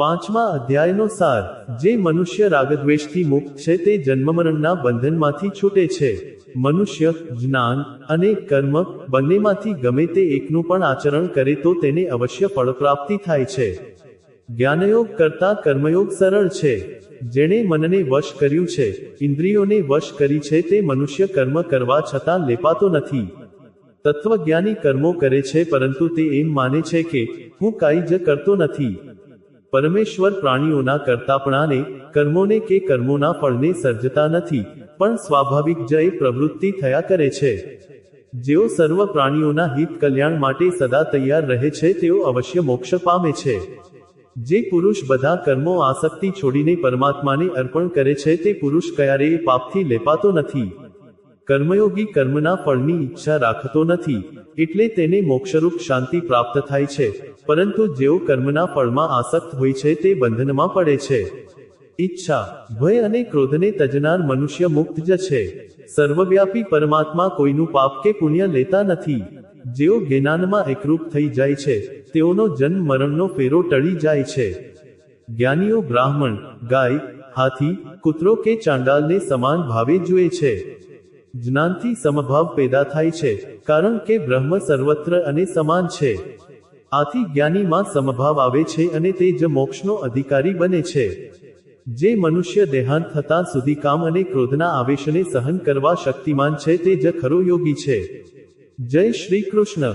પાંચમા અધ્યાયનો સાર, જે મનુષ્ય રાગદ્વેષથી મુક્ત છે તે જન્મમરણના બંધનમાંથી છૂટે છે. મનુષ્ય, જ્ઞાન અને કર્મ બંનેમાંથી ગમે તે એકનું પણ આચરણ કરે તો તેને અવશ્ય ફળપ્રાપ્તિ થાય છે. જ્ઞાનયોગ કરતા કર્મયોગ સરળ છે. જેણે મનને વશ કર્યું છે, ઇન્દ્રિયોને વશ કરી છે તે મનુષ્ય કર્મ કરવા છતાં લેપાતો નથી. તત્વજ્ઞાની કર્મો કરે છે પરંતુ તે એમ માને છે કે હું કાંઈ જ કરતો નથી. પરમેશ્વર પ્રાણીઓના કરતાપણાને, કર્મોને કે કર્મોના ફળને સર્જતા નથી, પણ સ્વાભાવિક જય પ્રવૃત્તિ થયા કરે છે. જેઓ સર્વ પ્રાણીઓના હિત કલ્યાણ માટે સદા તૈયાર રહે છે, તેઓ અવશ્ય મોક્ષ પામે છે. જે પુરુષ બધા કર્મો આસક્તિ છોડીને પરમાત્માને અર્પણ કરે છે, તે પુરુષ ક્યારેય પાપથી લેપાતો નથી. કર્મયોગી કર્મના ફળની ઈચ્છા રાખતો નથી, એટલે તેને મોક્ષરૂપ શાંતિ પ્રાપ્ત થાય છે. પરંતુ જેઓ કર્મના ફળમાં આસક્ત હોય છે તે બંધનમાં પડે છે. ઈચ્છા, ભય અને ક્રોધને તજનાર મનુષ્ય મુક્ત જ છે. સર્વવ્યાપી પરમાત્મા કોઈનું પાપ કે પુણ્ય લેતા નથી. જેઓ જ્ઞાનમાં એકરૂપ થઈ જાય છે, તેઓનો જન્મ મરણનો ફેરો ટળી જાય છે. જ્ઞાનીઓ બ્રાહ્મણ, ગાય, હાથી, કૂતરો કે ચાંડાલને સમાન ભાવે જુએ છે. જ્ઞાનથી સમભાવ પેદા થાય છે, કારણ કે બ્રહ્મ સર્વત્ર અને સમાન છે. આથી જ્ઞાનીમાં સમભાવ આવે છે અને તે જ મોક્ષનો અધિકારી બને છે. જે મનુષ્ય દેહાંત થતાં સુધી કામ અને ક્રોધના આવેશને સહન કરવા શક્તિમાન છે તે જ ખરો યોગી છે. જય શ્રી કૃષ્ણ.